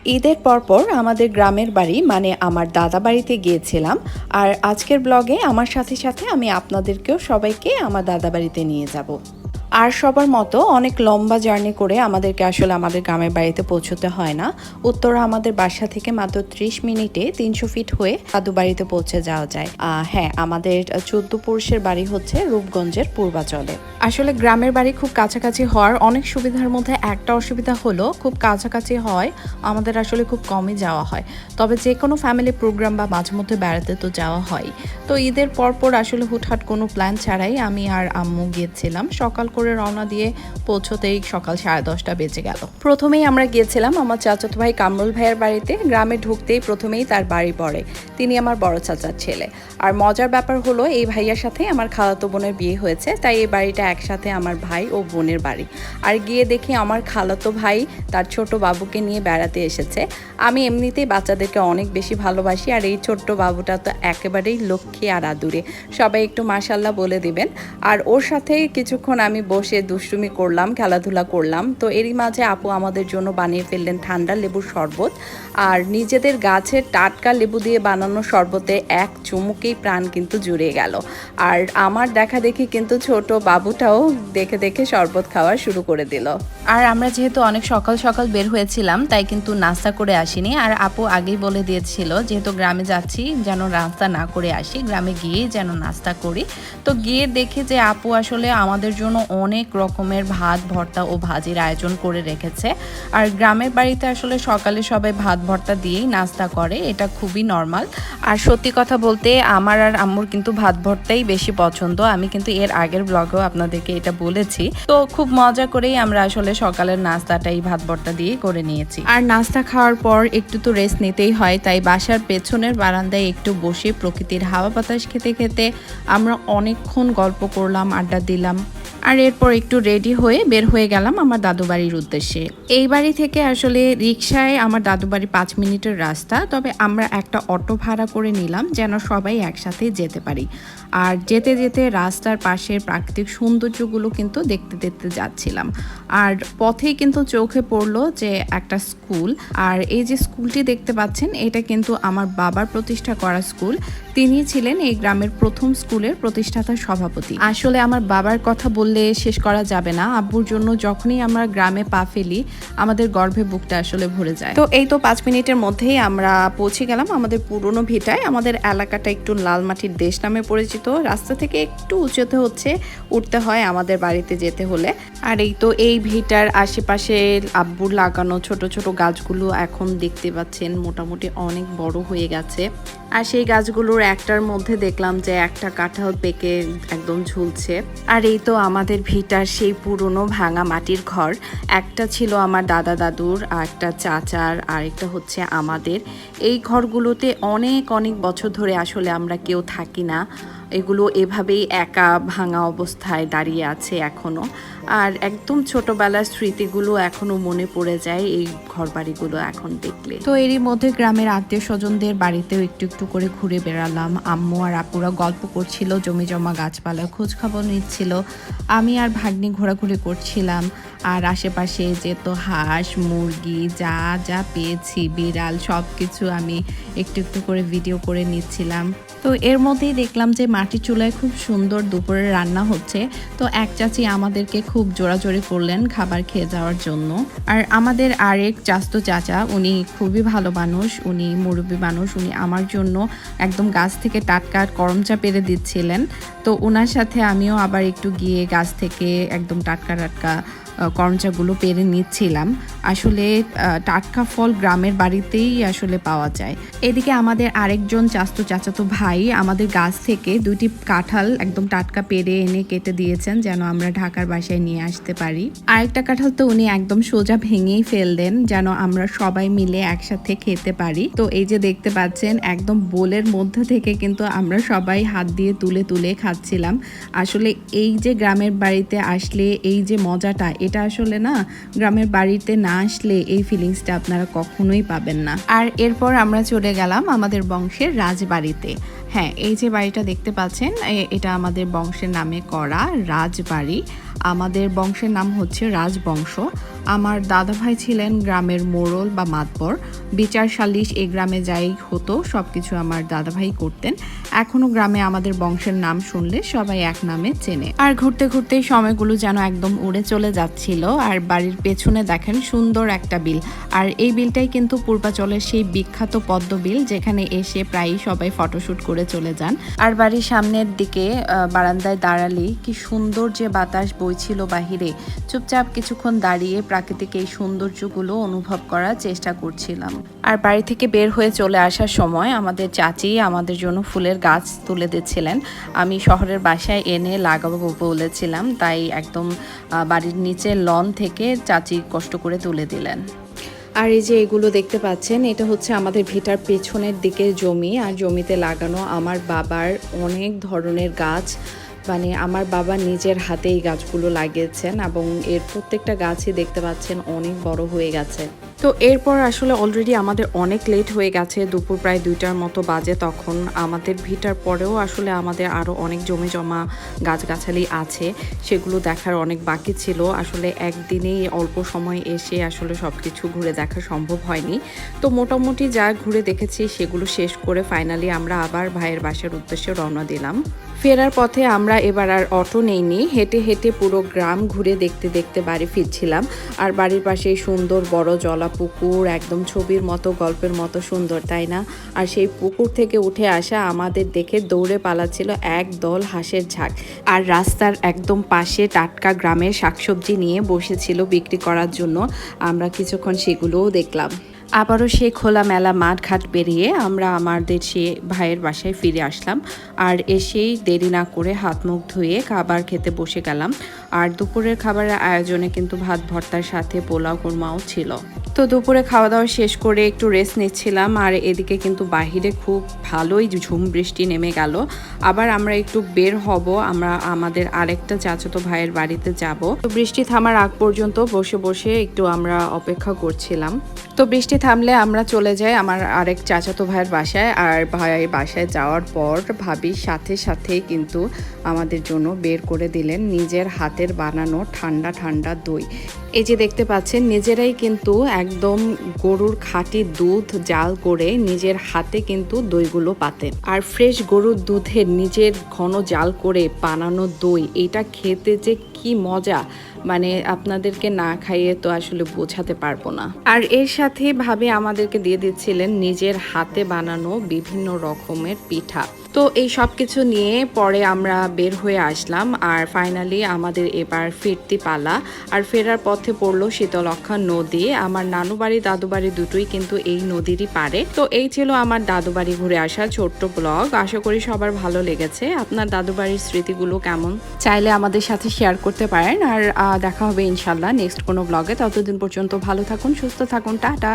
ঈদের পরপর আমাদের গ্রামের বাড়ি মানে আমার দাদা বাড়িতে গিয়েছিলাম। আর আজকের ব্লগে আমার সাথে সাথে আমি আপনাদেরকেও সবাইকে আমার দাদা বাড়িতে নিয়ে যাব। আর সবার মতো অনেক লম্বা জার্নি করে আমাদেরকে আসলে আমাদের গ্রামের বাড়িতে পৌঁছতে হয় না। উত্তরা আমাদের বাসা থেকে মাত্র ত্রিশ মিনিটে তিনশো ফিট হয়ে দাদু বাড়িতে পৌঁছে যাওয়া যায়। হ্যাঁ আমাদের চোদ্দ পুরুষের বাড়ি হচ্ছে রূপগঞ্জের পূর্বাচলে। আসলে গ্রামের বাড়ি খুব কাছাকাছি হওয়ার অনেক সুবিধার মধ্যে একটা অসুবিধা হলো, খুব কাছাকাছি হয়, আমাদের আসলে খুব কমই যাওয়া হয়। তবে যে কোনো ফ্যামিলি প্রোগ্রাম বা মাঝে মধ্যে বেড়াতে তো যাওয়া হয়। তো ঈদের পরপর আসলে হুটহাট কোনো প্ল্যান ছাড়াই আমি আর আম্মু গিয়েছিলাম। সকাল করে রওনা দিয়ে পৌঁছতেই সকাল সাড়ে দশটা বেজে গেল। প্রথমেই আমরা গিয়েছিলাম আমার চাচাতো ভাই কামরুল ভাইয়ের বাড়িতে। গ্রামে ঢুকতেই প্রথমেই তার বাড়ি পড়ে। তিনি আমার বড় চাচার ছেলে। আর মজার ব্যাপার হলো, এই ভাইয়ার সাথে আমার খালাতো বোনের বিয়ে হয়েছে, তাই এই বাড়িটা একসাথে আমার ভাই ও বোনের বাড়ি। আর গিয়ে দেখি আমার খালাতো ভাই তার ছোট বাবুকে নিয়ে বেড়াতে এসেছে। আমি এমনিতেই বাচ্চাদেরকে অনেক বেশি ভালোবাসি, আর এই ছোট্ট বাবুটা তো একেবারেই লক্ষ্মী আর আদুরে। সবাই একটু মাশাল্লাহ বলে দিবেন। আর ওর সাথে কিছুক্ষণ আমি বসে দুষ্টুমি করলাম, খেলাধুলা করলাম। তো এরই মাঝে আপু আমাদের জন্য বানিয়ে ফেললেন ঠান্ডা লেবুর শরবত। আর নিজেদের গাছের টাটকা লেবু দিয়ে বানানো শরবতে এক চুমুকেই প্রাণ কিন্তু জুড়ে গেল। আর আমার দেখা দেখি কিন্তু ছোট বাবুটাও দেখে দেখে শরবত খাওয়া শুরু করে দিল। আর আমরা যেহেতু অনেক সকাল সকাল বের হয়েছিলাম, তাই কিন্তু নাস্তা করে আসিনি। আর আপু আগেই বলে দিয়েছিল, যেহেতু গ্রামে যাচ্ছি, যেন নাস্তা না করে আসি, গ্রামে গিয়েই যেন নাস্তা করি। তো গিয়ে দেখি যে আপু আসলে আমাদের জন্য অনেক রকমের ভাত, ভর্তা ও ভাজির আয়োজন করে রেখেছে। আর গ্রামের বাড়িতে আসলে সকালে সবাই ভাত, ভর্তা দিয়েই নাস্তা করে, এটা খুবই নর্মাল। আর সত্যি কথা বলতে আমার আর আম্মুর কিন্তু ভাত, ভর্তাই বেশি পছন্দ। আমি কিন্তু এর আগের ব্লগেও আপনাদেরকে এটা বলেছি। তো খুব মজা করেই আমরা আসলে সকালের নাস্তাটাই ভাত, ভর্তা দিয়ে করে নিয়েছি। আর নাস্তা খাওয়ার পর একটু তো রেস্ট নিতেই হয়, তাই বাসার পেছনের বারান্দায় একটু বসে প্রকৃতির হাওয়া বাতাস খেতে খেতে আমরা অনেকক্ষণ গল্প করলাম, আড্ডা দিলাম। আর এরপর একটু রেডি হয়ে বের হয়ে গেলাম আমার দাদু বাড়ির উদ্দেশ্যে। এই বাড়ি থেকে আসলে রিক্সায় আমার দাদু বাড়ি পাঁচ মিনিটের রাস্তা, তবে আমরা একটা অটো ভাড়া করে নিলাম যেন সবাই একসাথে যেতে পারি। আর যেতে যেতে রাস্তার পাশের প্রাকৃতিক সৌন্দর্যগুলো কিন্তু দেখতে দেখতে যাচ্ছিলাম। আর পথেই কিন্তু চোখে পড়ল যে একটা স্কুল, আর এই যে স্কুলটি দেখতে পাচ্ছেন, এটা কিন্তু আমার বাবার প্রতিষ্ঠা করা স্কুল। তিনি ছিলেন এই গ্রামের প্রথম স্কুলের প্রতিষ্ঠাতা সভাপতি। আসলে আমার বাবার কথা বললে শেষ করা যাবে না। আব্বুর জন্য যখনই আমরা গ্রামে পা ফেলি, আমাদের গর্ভে বুকটা আসলে ভরে যায়। তো এই তো পাঁচ মিনিটের মধ্যেই আমরা পৌঁছে গেলাম আমাদের পুরনো ভিটায়। আমাদের এলাকাটা একটু লাল মাটির দেশ নামে পরিচিত। রাস্তা থেকে একটু উঁচুতে হচ্ছে, উঠতে হয় আমাদের বাড়িতে যেতে হলে। আর এই তো এই ভিটার আশেপাশে আব্বুর লাগানো ছোট ছোট গাছগুলো এখন দেখতে পাচ্ছেন, মোটামুটি অনেক বড় হয়ে গেছে। আর সেই গাছগুলোর একটার মধ্যে দেখলাম যে একটা কাঁঠাল পেকে একদম ঝুলছে। আর এই তো আমাদের ভিটার সেই পুরনো ভাঙা মাটির ঘর। একটা ছিল আমার দাদা দাদুর, আর একটা চাচার, আর একটা হচ্ছে আমাদের। এই ঘরগুলোতে অনেক অনেক বছর ধরে আসলে আমরা কেউ থাকি না। এগুলো এভাবেই একা ভাঙা অবস্থায় দাঁড়িয়ে আছে এখনও। আর একদম ছোটবেলার স্মৃতিগুলো এখনও মনে পড়ে যায় এই ঘরবাড়িগুলো এখন দেখলে। তো এরই মধ্যে গ্রামের আত্মীয় স্বজনদের বাড়িতেও একটু একটু করে ঘুরে বেড়ালাম। আম্মু আর আপুরা গল্প করছিল জমি জমা গাছপালা খোঁজ খবর নিচ্ছিল। আমি আর ভাগ্নি ঘোরাঘুরি করছিলাম। আর আশেপাশে যে তো হাঁস, মুরগি, যা যা পেয়েছি, বিড়াল সব কিছু আমি একটু একটু করে ভিডিও করে নিচ্ছিলাম। তো এর মধ্যেই দেখলাম যে মাটির চুলায় খুব সুন্দর দুপুরে রান্না হচ্ছে। তো এক চাচি আমাদেরকে খুব জোরাজোরি করলেন খাবার খেয়ে যাওয়ার জন্য। আর আমাদের আরেক চাস্তো চাচা, উনি খুবই ভালো মানুষ, উনি মুরব্বী মানুষ, উনি আমার জন্য একদম গাছ থেকে টাটকা করমচা পেরে দিচ্ছিলেন। তো ওনার সাথে আমিও আবার একটু গিয়ে গাছ থেকে একদম টাটকা টাটকা আহ, করমচাগুলো পেরে নিচ্ছিলাম। আসলে টাটকা ফল গ্রামের বাড়িতেই আসলে পাওয়া যায়। এদিকে আমাদের আরেকজন চাস্তো চাচাতো ভাই আমাদের গাছ থেকে দুইটি কাঁঠাল একদম টাটকা পেরে এনে কেটে দিয়েছেন যেন আমরা ঢাকার বাসায় নিয়ে আসতে পারি। আরেকটা কাঁঠাল তো উনি একদম সোজা ভেঙেই ফেললেন যেন আমরা সবাই মিলে একসাথে খেতে পারি। তো এই যে দেখতে পাচ্ছেন একদম বোলের মধ্যে থেকে কিন্তু আমরা সবাই হাত দিয়ে তুলে তুলে খাচ্ছিলাম। আসলে এই যে গ্রামের বাড়িতে আসলে এই যে মজাটা এটা আসলে না গ্রামের বাড়িতে না আসলে এই ফিলিংসটা আপনারা কখনোই পাবেন না। আর এরপর আমরা চলে গেলাম আমাদের বংশের রাজবাড়িতে। হ্যাঁ এই যে বাড়িটা দেখতে পাচ্ছেন এটা আমাদের বংশের নামে করা রাজবাড়ি। আমাদের বংশের নাম হচ্ছে রাজবংশ। আমার দাদা ভাই ছিলেন গ্রামের মোড়ল বা মাতবর। বিচার সালিশ এই গ্রামে যাই হতো সব কিছু আমার দাদা ভাই করতেন। এখনও গ্রামে আমাদের বংশের নাম শুনলে সবাই এক নামে চেনে। আর ঘুরতে ঘুরতেই সময়গুলো যেন একদম উড়ে চলে যাচ্ছিল। আর বাড়ির পেছনে দেখেন সুন্দর একটা বিল। আর এই বিলটাই কিন্তু পূর্বাচলের সেই বিখ্যাত পদ্ম বিল, যেখানে এসে প্রায়ই সবাই ফটোশ্যুট করে চলে যান। আর বাড়ির সামনের দিকে বারান্দায় দাঁড়ালেই কি সুন্দর যে বাতাস বইছিল বাহিরে। চুপচাপ কিছুক্ষণ দাঁড়িয়ে প্রাকৃতিক এই সৌন্দর্যগুলো অনুভব করার চেষ্টা করছিলাম। আর বাড়ি থেকে বের হয়ে চলে আসার সময় আমাদের চাচি আমাদের জন্য ফুলের গাছ তুলে দিচ্ছিলেন। আমি শহরের বাসায় এনে লাগাবো বলেছিলাম, তাই একদম বাড়ির নিচে লন থেকে চাচি কষ্ট করে তুলে দিলেন। আর এই যে এগুলো দেখতে পাচ্ছেন, এটা হচ্ছে আমাদের ভিটার পেছনের দিকে জমি। আর জমিতে লাগানো আমার বাবার অনেক ধরনের গাছ। মানে আমার বাবা নিজের হাতে এই গাছগুলো লাগিয়েছেন এবং এর প্রত্যেকটা গাছই দেখতে পাচ্ছেন অনেক বড় হয়ে গেছে। তো এরপর আসলে অলরেডি আমাদের অনেক লেট হয়ে গেছে, দুপুর প্রায় দুইটার মতো বাজে তখন। আমাদের ভিটার পরেও আসলে আমাদের আরও অনেক জমি জমা গাছগাছালি আছে, সেগুলো দেখার অনেক বাকি ছিল। আসলে একদিনেই অল্প সময় এসে আসলে সব কিছু ঘুরে দেখা সম্ভব হয়নি। তো মোটামুটি যা ঘুরে দেখেছি সেগুলো শেষ করে ফাইনালি আমরা আবার ভাইয়ের বাসার উদ্দেশ্যে রওনা দিলাম। ফেরার পথে আমরা এবার আর অটো নেইনি। হেঁটে হেঁটে পুরো গ্রাম ঘুরে দেখতে দেখতে বাড়ি ফিরছিলাম। আর বাড়ির পাশে সুন্দর বড় জলা পুকুর, একদম ছবির মতো, গল্পের মতো সুন্দর, তাই না? আর সেই পুকুর থেকে উঠে আসা আমাদের দেখে দৌড়ে পালাচ্ছিল এক দল হাঁসের ঝাঁক। আর রাস্তার একদম পাশে টাটকা গ্রামের শাকসবজি নিয়ে বসেছিল বিক্রি করার জন্য। আমরা কিছুক্ষণ সেগুলোও দেখলাম। আবারও সেই খোলা মেলা মাঠ ঘাট পেরিয়ে আমরা আমাদের সে ভাইয়ের বাসায় ফিরে আসলাম। আর এসেই দেরি না করে হাত মুখ ধুয়ে খাবার খেতে বসে গেলাম। আর দুপুরের খাবারের আয়োজনে কিন্তু ভাত, ভর্তার সাথে পোলাও, কোরমাও ছিল। তো দুপুরে খাওয়া দাওয়া শেষ করে একটু রেস্ট নিচ্ছিলাম আর এদিকে কিন্তু বাহিরে খুব ভালোই ঝুম বৃষ্টি নেমে গেল। আবার আমরা একটু বের হব, আমরা আমাদের আরেকটা চাচাতো ভাইয়ের বাড়িতে যাব। তো বৃষ্টি থামার আগ পর্যন্ত বসে বসে একটু আমরা অপেক্ষা করছিলাম। তো বৃষ্টি থামলে আমরা চলে যাই আমার আরেক চাচাতো ভাইয়ের বাসায় আর ভাইয়ের বাসায় যাওয়ার পর ভাবির সাথে সাথে কিন্তু আমাদের জন্য বের করে দিলেন নিজের হাতের বানানো ঠান্ডা ঠান্ডা দই। এই যে দেখতে পাচ্ছেন, নিজেরাই কিন্তু একদম গরুর খাঁটি দুধ জাল করে নিজের হাতে কিন্তু দইগুলো পাতেন। আর ফ্রেশ গরুর দুধের নিজের ঘন জাল করে বানানো দই, এটা খেতে যে কি মজা? মানে আপনাদেরকে না খাইয়ে তো আসলে বোঝাতে পারব না। আর এর সাথে ভাবে আমাদেরকে দিয়ে দিচ্ছিলেন নিজের হাতে বানানো বিভিন্ন রকমের পিঠা। তো এই সব কিছু নিয়ে পরে আমরা বের হয়ে আসলাম আর ফাইনালি আমাদের এবার ফিরতি পালা। আর ফেরার পথে পড়ল শীতলক্ষা নদী। আমার নানু বাড়ি দাদু বাড়ি দুটোই কিন্তু এই নদীরই পারে তো এই ছিল আমার দাদু বাড়ি ঘুরে আসা ছোট্ট ব্লগ। আশা করি সবার ভালো লেগেছে। আপনার দাদু বাড়ির স্মৃতিগুলো কেমন? চাইলে আমাদের সাথে শেয়ার করতে পারেন। আর দেখা হবে ইনশাল্লাহ নেক্সট কোনো ব্লগে ততদিন পর্যন্ত ভালো থাকুন, সুস্থ থাকুন। টাটা।